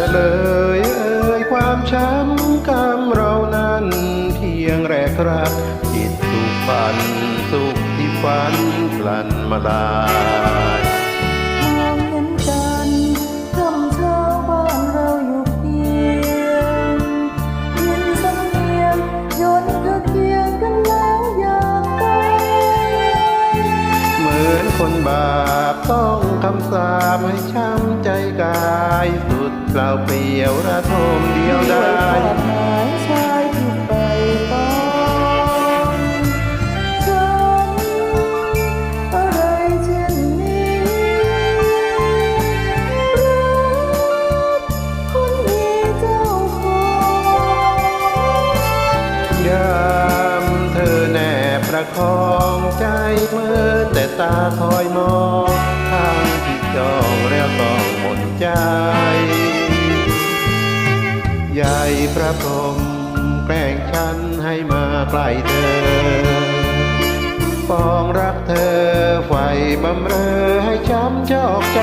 ฉลยเอ่ยความช้ำกรรมเรานั้นเพียงแรกรักจิตสุขฝันสุขที่ฝันพลันมาลา ช้ำใจกายสุดเปล่าเปลี่ยวระทมเดียวด้วยได้ความหายชายที่ไปต้องฉันอะไรเช่นนี้รักคนมีเจ้าของยามเธอแนบประคองใจเมื่อแต่ตาคอยมอง พระพรหมแกล้งฉันให้มาใกล้เธอปองรักเธอไฟบำเรอให้ช้ำจอกใจ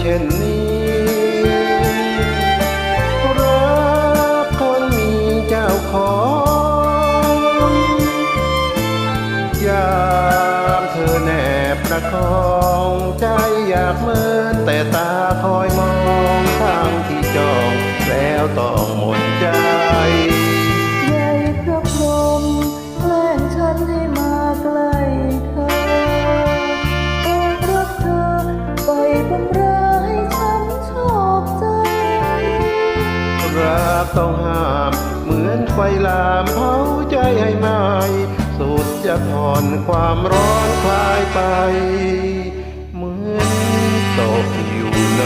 เช่นนี้รักคนมีเจ้าของยามเธอแนบประคองใจอยากเหมือนแต่ตาคอยมองทางที่จองแล้วต้องหมด ต้องห้าม เหมือนไฟลามเผาใจให้ไหมสุดจะถอนความร้อนคลายไป เหมือนตกอยู่ใน